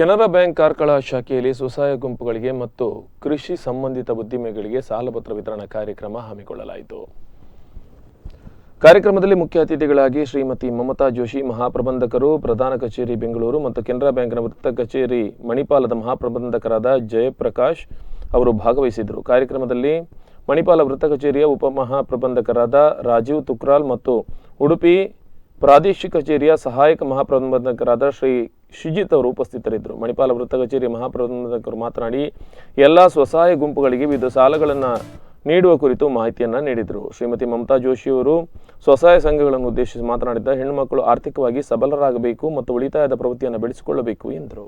Canara bank Karkala ಶಾಖೆಯಲ್ಲಿ ಸ್ವಸಹಾಯ ಗುಂಪುಗಳಿಗೆ ಮತ್ತು ಕೃಷಿ ಸಂಬಂಧಿತ ಉದ್ದಿಮೆಗಳಿಗೆ ಸಾಲಪತ್ರ ವಿತರಣಾ ಕಾರ್ಯಕ್ರಮ ಹಮ್ಮಿಕೊಳ್ಳಲಾಯಿತು. ಕಾರ್ಯಕ್ರಮದಲ್ಲಿ ಮುಖ್ಯ ಅತಿಥಿಗಳಾಗಿ ಶ್ರೀಮತಿ ಮಮತಾ ಜೋಶಿ ಮಹಾಪ್ರಬಂಧಕರು, ಪ್ರಧಾನ ಕಚೇರಿ ಬೆಂಗಳೂರು ಮತ್ತು ಕೆನರಾ ಬ್ಯಾಂಕ್ನ ವೃತ್ತ ಕಚೇರಿ ಮಣಿಪಾಲದ ಮಹಾಪ್ರಬಂಧಕರಾದ ಜಯಪ್ರಕಾಶ್ ಅವರು ಭಾಗವಹಿಸಿದ್ದರು. ಕಾರ್ಯಕ್ರಮದಲ್ಲಿ ಮಣಿಪಾಲ ವೃತ್ತ ಕಚೇರಿಯ ಉಪಮಹಾಪ್ರಬಂಧಕರಾದ ರಾಜೀವ್ ತುಕ್ರಾಲ್ ಮತ್ತು ಉಡುಪಿ ಪ್ರಾದೇಶಿಕ ಕಚೇರಿಯ ಸಹಾಯಕ ಮಹಾಪ್ರಬಂಧಕರಾದ ಶ್ರೀ ಶಿಜಿತ್ ಅವರು ಉಪಸ್ಥಿತರಿದ್ದರು ಮಣಿಪಾಲ ವೃತ್ತ ಕಚೇರಿ ಮಹಾಪ್ರಬಂಧಕರು ಮಾತನಾಡಿ, ಎಲ್ಲ ಸ್ವಸಹಾಯ ಗುಂಪುಗಳಿಗೆ ವಿವಿಧ ಸಾಲಗಳನ್ನು ನೀಡುವ ಕುರಿತು ಮಾಹಿತಿಯನ್ನು ನೀಡಿದರು. ಶ್ರೀಮತಿ ಮಮತಾ ಜೋಶಿಯವರು ಸ್ವಸಹಾಯ ಸಂಘಗಳನ್ನು ಉದ್ದೇಶಿಸಿ ಮಾತನಾಡಿದ ಹೆಣ್ಣುಮಕ್ಕಳು ಆರ್ಥಿಕವಾಗಿ ಸಬಲರಾಗಬೇಕು ಮತ್ತು ಉಳಿತಾಯದ ಪ್ರವೃತ್ತಿಯನ್ನು ಬೆಳೆಸಿಕೊಳ್ಳಬೇಕು ಎಂದರು.